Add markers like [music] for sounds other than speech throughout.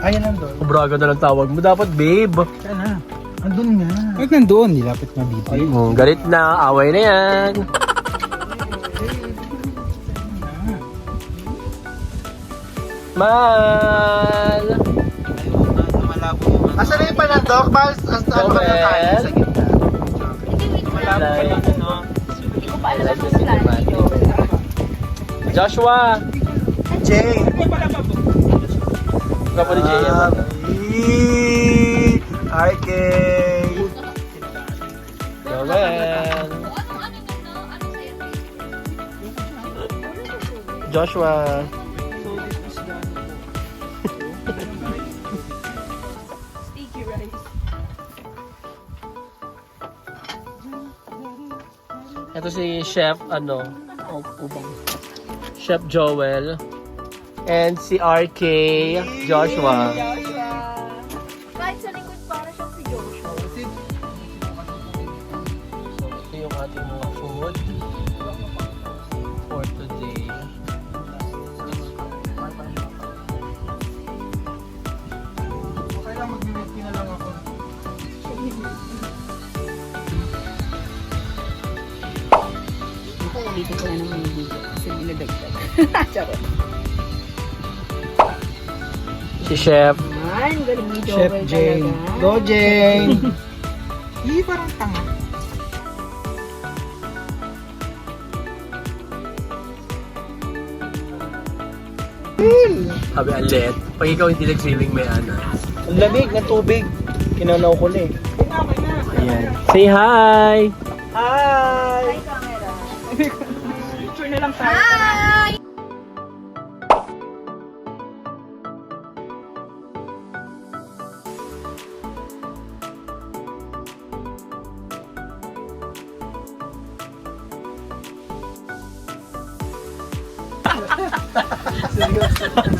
Ayan nandun. Braga na lang tawag mo. Dapat babe. Saan na? Andun nga. Huwag nandun. Nilapit na dito. Hmm, galit na. Away na yan. Mal! Asa na yung panandok? Bas, as ano ka na tayo sa gitna? Joshua! Jay! Ikaw po ni JM. RK! Joel! Joshua! Sticky rice. Ito si Chef, ano, oh. Chef Joel. And si RK Joshua. Kahit sa likod para siyang si Joshua. So, ito yung ating mga food for today. Okay lang, mag-whisky na lang ako. Dito ko yan ang video kasi binadagdag. [laughs] Charot. Si Chef. Man, galing ni Joel Chef Jane. talaga. Go Jane! [laughs] Ih, parang tanga. Sabi ang lit. Pag ikaw hindi nag-swimming, may ano. Ang lamig ng tubig. Kinanaw ko na eh. Ayan. Say hi! Hi! Hi, camera. [laughs] Picture na lang tayo.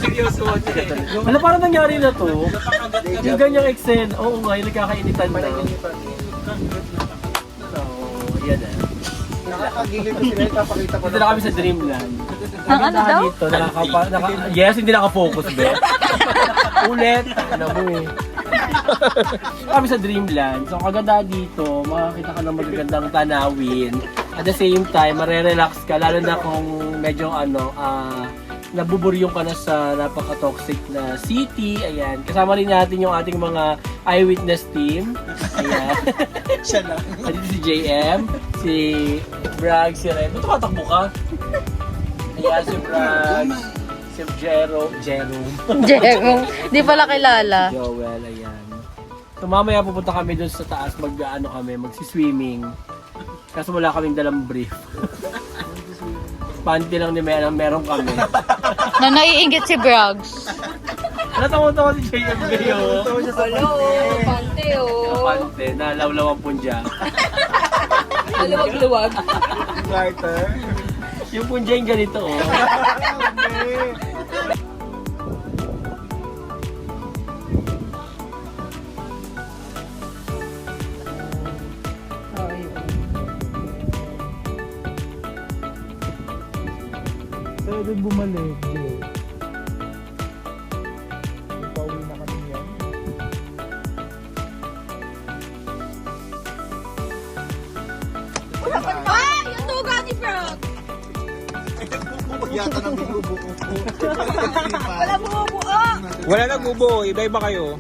Seryoso mo Ano parang nangyari na to? yung ganyang Excel, oo nga, yung nagkakainitan na. So, yan ah. Nakakagigil ko sila. Ipapakita ko Dito na kami sa Dreamland. Ang ano daw? Dito, nakakapa, naka, yes, hindi nakafocus, be. Ulit. Ano mo eh. kami sa Dreamland. So, kaganda dito, makakita ka ng magagandang tanawin. At the same time, marerelax ka, lalo na kung medyo ano, ah, nabuburyong ka na sa napaka-toxic na city. Ayan. Kasama rin natin yung ating mga eyewitness team. Ayan. [laughs] Siya lang. Andito si JM, si Bragg, si Ren. Ba't tumatakbo ka? Ayan, si Bragg, si Jero, Jerome, Jerome, di pala kilala. Joel, ayan. So mamaya pupunta kami doon sa taas, mag ano kami, magsiswimming. Kaso wala kaming dalang brief. Panty lang ni Mera, meron kami. Na naiingit si Braggs. Natawa-tawa si JM kayo. Hello, pante oh. Pante, na lawlaw ang punja. Luwag-luwag. Lighter. Yung punja yung ganito, oh. [laughs] Pwede bumalik. Pauwi na kami yan. Ay, yung tuga ni Frog! Yata na binubuo ko. Wala bumubuo! Wala nang bubo, iba-iba kayo.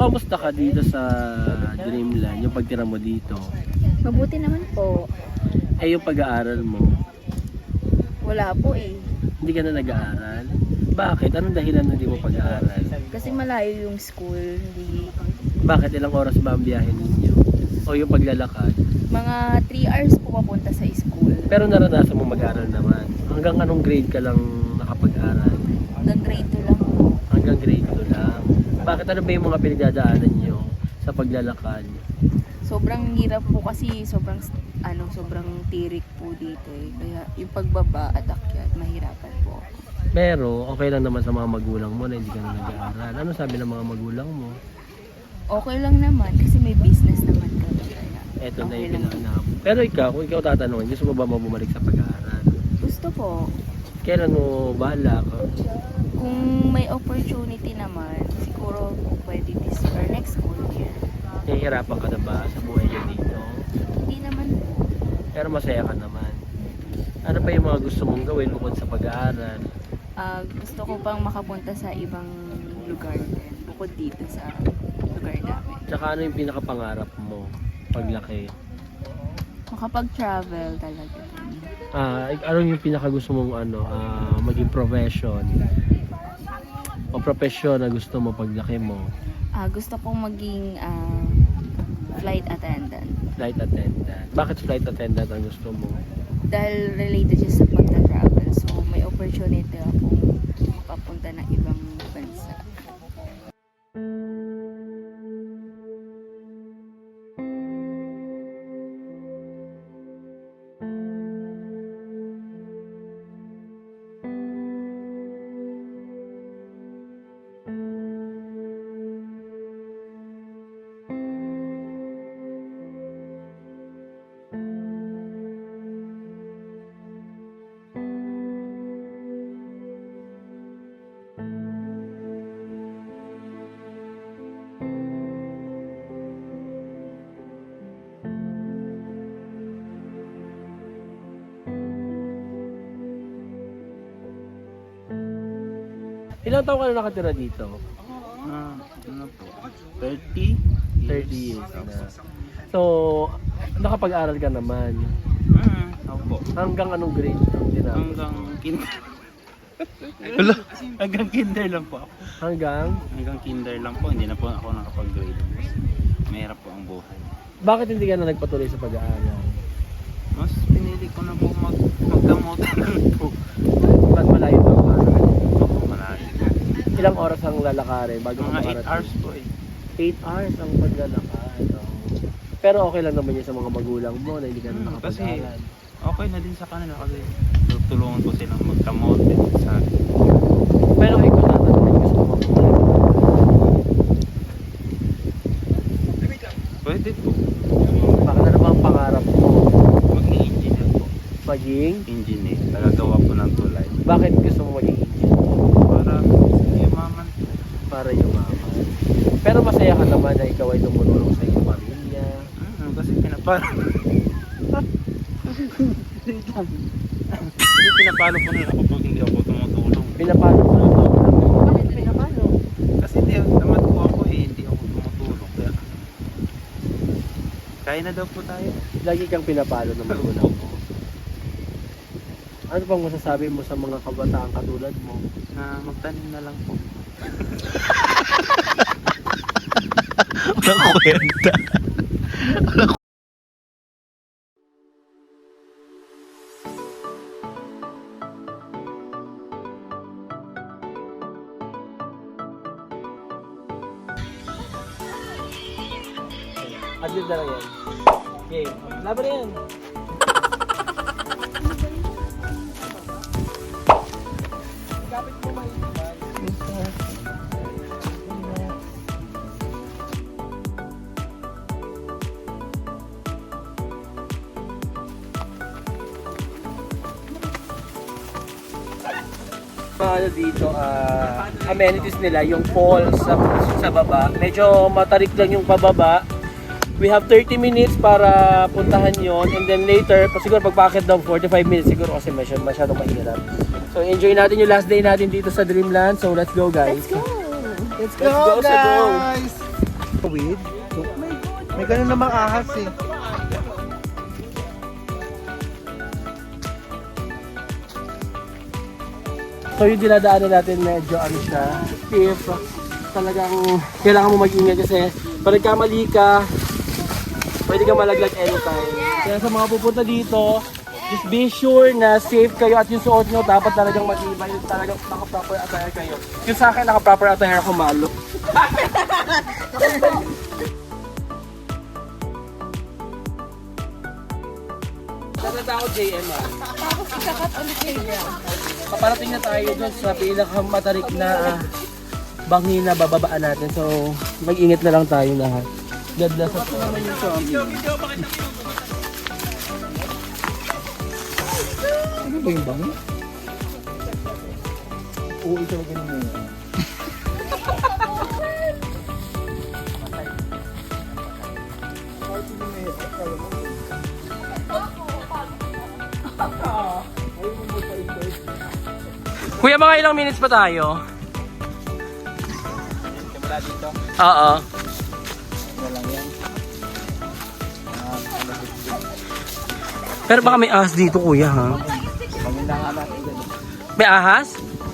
Kamusta ka dito sa Dreamland, yung pagtira mo dito? Mabuti naman po. Eh, yung pag-aaral mo, Wala po eh. hindi ka na nag-aaral? Bakit? Anong dahilan na hindi mo pag-aaral? Kasi malayo yung school. Hindi Bakit ilang oras ba ang biyahe ninyo? O yung paglalakad? Mga 3 hours po papunta sa school. Pero naranasan mo mag-aral naman. Hanggang anong grade ka lang nakapag-aral? Hanggang grade 2 lang po. Hanggang grade 2 lang. Bakit ano ba yung mga pinagdadaanan nyo sa paglalakad? Sobrang hirap po kasi sobrang ano sobrang tirik po dito eh. Kaya yung pagbaba at akyat mahirapan po. Pero okay lang naman sa mga magulang mo na hindi ka na nag-aaral. Ano sabi ng mga magulang mo? Okay lang naman kasi may business naman kami kaya. Eto na okay yung lang. pinanap. Pero ikaw, kung ikaw tatanungin, gusto mo ba mo bumalik sa pag-aaral? Gusto po. Kailan mo balak? Kung may opportunity naman, siguro pwede this or next school year. Nahihirapan ka na ba sa buhay niyo dito? Hindi naman po. Pero masaya ka naman. Ano pa yung mga gusto mong gawin bukod sa pag-aaral? Ah, gusto ko pang makapunta sa ibang lugar din. Bukod dito sa lugar namin. Tsaka ano yung pinakapangarap mo paglaki? Makapag-travel talaga. Ah, ano yung pinaka gusto mong ano, ah, maging profession? O profession na gusto mo paglaki mo? Ah, gusto kong maging ah, flight attendant. Flight attendant. Bakit flight attendant ang gusto mo? Dahil related siya sa pagta-travel. So, may opportunity akong makapunta ng Ilang taon ka na nakatira dito? Ah, ano po? 30? 30 years na. So, nakapag-aral ka naman. Hmm, opo. Hanggang anong grade tinapos? Hanggang kinder. [laughs] Wala. Hanggang kinder lang po ako. Hanggang? Hanggang kinder lang po. Hindi na po ako nakapag-grade. Mahirap po ang buhay. Bakit hindi ka na nagpatuloy sa pag-aaral? Mas pinili ko na po mag magdamutan [laughs] po. Ba't malayo pa ang para? Malayo. Ilang oras ang lalakarin bago Mga 8 makarating? hours po eh. 8 hours ang paglalakad. Oh. Pero okay lang naman yun sa mga magulang mo na hindi ka na Hmm, nakapag-aral. Okay na din sa kanila kasi tutulungan ko silang magkamote sa Pero ikaw tatanungin gusto mo Pwede po. Baka na naman ang pangarap mo Maging engineer po. maging Engineer. Tagagawa po ng tulay. bakit gusto mo maging engineer? Para yumaman po. Para yumaman. Pero masaya ka naman na ikaw ay tumulong sa iyong pamilya. Mm, kasi pinapalo. Kasi pinapalo po nila ako pag hindi ako tumutulong. Pinapalo mo lang ako. Bakit pinapalo? Kasi hindi, tamad po ako eh, hindi ako tumutulong. Kaya, kaya na daw po tayo. Lagi kang pinapalo ng magulang mo. Ano bang masasabi mo sa mga kabataan katulad mo? Na magtanim na lang po. [laughs] Walang kwenta. Adlib na lang yan. Okay, laban na yan. Ano dito, ah, amenities nila, yung falls sa, sa baba. Medyo matarik lang yung pababa. We have 30 minutes para puntahan yon and then later, pa siguro pagpakit daw 45 minutes siguro kasi masyadong, masyadong mahirap. So enjoy natin yung last day natin dito sa Dreamland. So let's go guys. Let's go. Let's go, guys. Weed? May ganun namang ahas eh. So yung dinadaanan natin medyo ano siya, stiff. talagang kailangan mo mag-ingat kasi pag nagkamali ka, pwede ka malaglag anytime. Kaya sa mga pupunta dito, just be sure na safe kayo at yung suot nyo dapat talagang matibay. Yung talagang naka-proper attire kayo. Yung sa akin, naka-proper attire ako malo. [laughs] Tatanda ako JM ah. Tapos ikakat ulit kayo. Paparating na tayo dun sa pinakamatarik na ah, bangin na bababaan natin. So, mag-ingat na lang tayo lahat. God bless us. naman yung zombie. Ano ba yung bango? Oo, ito ba ganun mo? Mga ilang minutes pa tayo? Simula dito. Oo. Wala yan. Ah, dito. Pero baka may ahas dito, kuya, ha? Nga natin dyan. May ahas?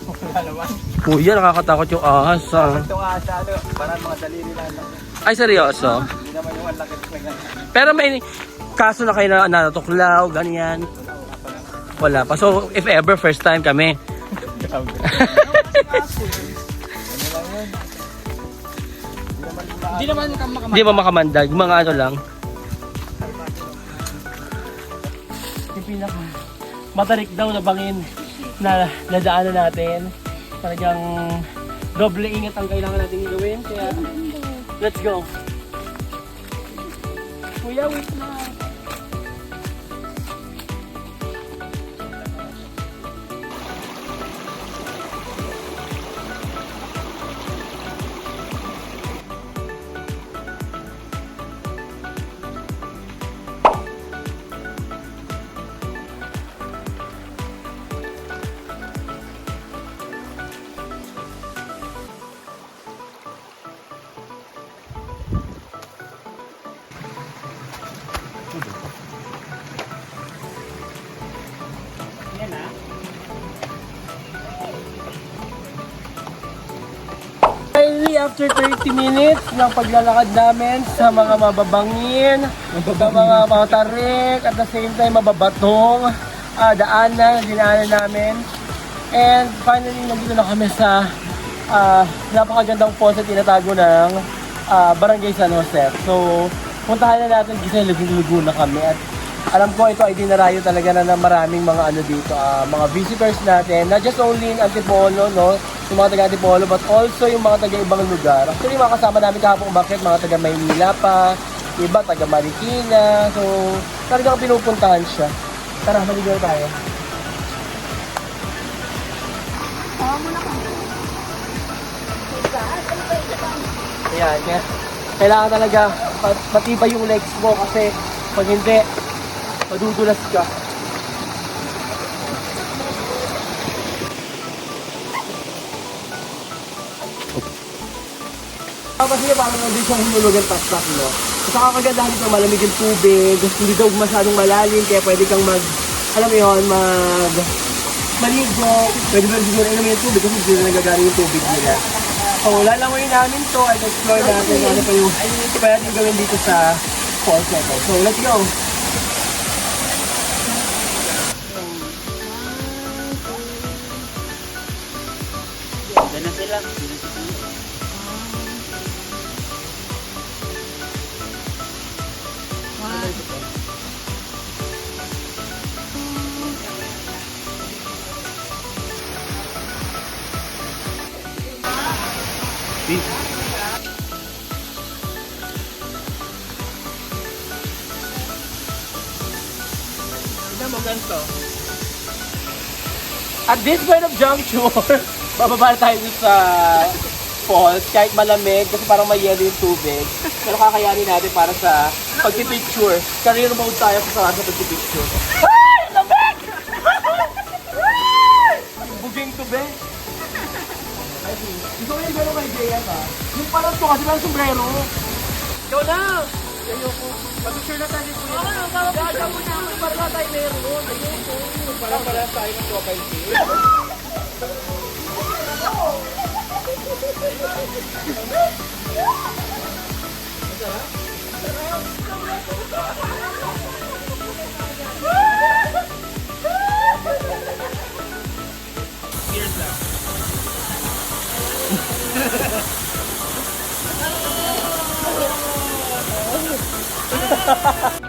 Wala naman. Kuya, nakakatakot yung ahas, ha? Ito nga sa ano, parang mga daliri lang. Ay, seryoso? Hindi naman yung ang lakit na ganyan. Pero may kaso na kayo na natuklaw, ganyan. Wala pa. So, if ever, first time kami. Hindi naman ka Hindi ba makamandag? Mga ano lang. Yung pinaka matarik daw na bangin na nadaanan natin. Talagang doble ingat ang kailangan natin gawin. Kaya, let's go. Kuya, wait na. After 30 minutes ng paglalakad namin sa mga mababangin, sa mga matarik, at the same time mababatong ah, daanan na dinaanan namin. And finally, nandito na kami sa ah, napakagandang falls na tinatago ng ah, Barangay San Jose. So, puntahan na natin kasi lugu na kami at alam ko ito ay dinarayo talaga na ng maraming mga ano dito, ah, mga visitors natin, not just only in Antipolo, no, yung mga taga Antipolo, but also yung mga taga ibang lugar. Actually, mga kasama namin kahapon bakit mga taga Maynila pa, iba taga Marikina, so talagang pinupuntahan siya. Tara, maligaw tayo. Ayan, kaya kailangan talaga pat- matibay yung legs mo kasi pag hindi, madudulas ka. Ah, kasi parang hindi siya humulog ang tak no? At saka kagandahan dito, malamig yung tubig, hindi daw masyadong malalim, kaya pwede kang mag, alam mo yun, mag, maligo, pwede ba siguro inom yung tubig kasi hindi na nagagaling yung tubig nila. So, lalangoyin namin to at explore natin ano pa yung pwede natin gawin dito sa na to. So, let's go! Tignan mo ganito. At this point of juncture, [laughs] bababa na tayo dun sa falls kahit malamig kasi parang may yelo yung tubig. Pero kakayanin natin para sa pagpipicture. Career mode tayo sa sa pagpipicture. [laughs] ka. Yung parang to kasi lang sombrero. Ikaw na! Ayoko. Pag-picture na tayo dito. Oo, parang mo na. Para na tayo meron. Ayoko. Parang pala tayo ng profile pic. [laughs] ha ha ha